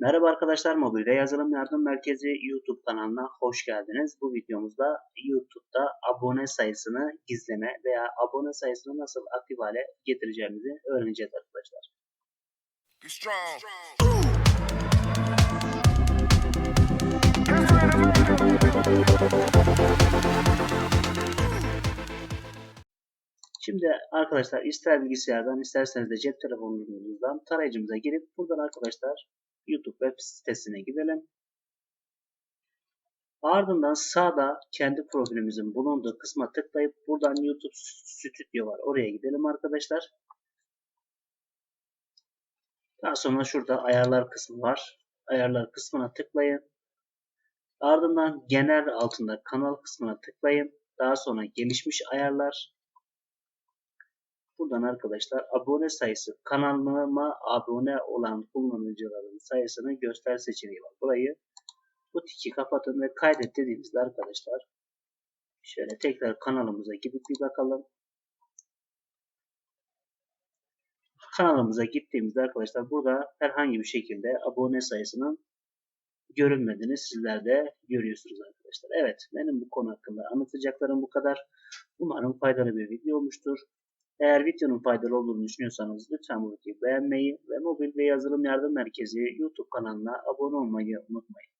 Merhaba arkadaşlar, Mobil ve Yazılım Yardım Merkezi YouTube kanalına hoş geldiniz. Bu videomuzda YouTube'da abone sayısını gizleme veya abone sayısını nasıl aktif hale getireceğimizi öğreneceğiz arkadaşlar. Şimdi arkadaşlar ister bilgisayardan isterseniz de cep telefonunuzdan tarayıcımıza girip buradan arkadaşlar YouTube web sitesine gidelim. Ardından sağda kendi profilimizin bulunduğu kısma tıklayıp buradan YouTube Studio var. Oraya gidelim arkadaşlar. Daha sonra şurada ayarlar kısmı var. Ayarlar kısmına tıklayın. Ardından genel altında kanal kısmına tıklayın. Daha sonra gelişmiş ayarlar. Buradan arkadaşlar abone sayısı kanalıma abone olan kullanıcıların sayısını göster seçeneği var. Burayı bu tiki kapatın ve kaydet dediğimizde arkadaşlar şöyle tekrar kanalımıza gidip bir bakalım. Kanalımıza gittiğimizde arkadaşlar burada herhangi bir şekilde abone sayısının görünmediğini sizler de görüyorsunuz arkadaşlar. Evet benim bu konu hakkında anlatacaklarım bu kadar. Umarım faydalı bir video olmuştur. Eğer videonun faydalı olduğunu düşünüyorsanız lütfen bu videoyu beğenmeyi ve mobil ve yazılım yardım merkezi YouTube kanalına abone olmayı unutmayın.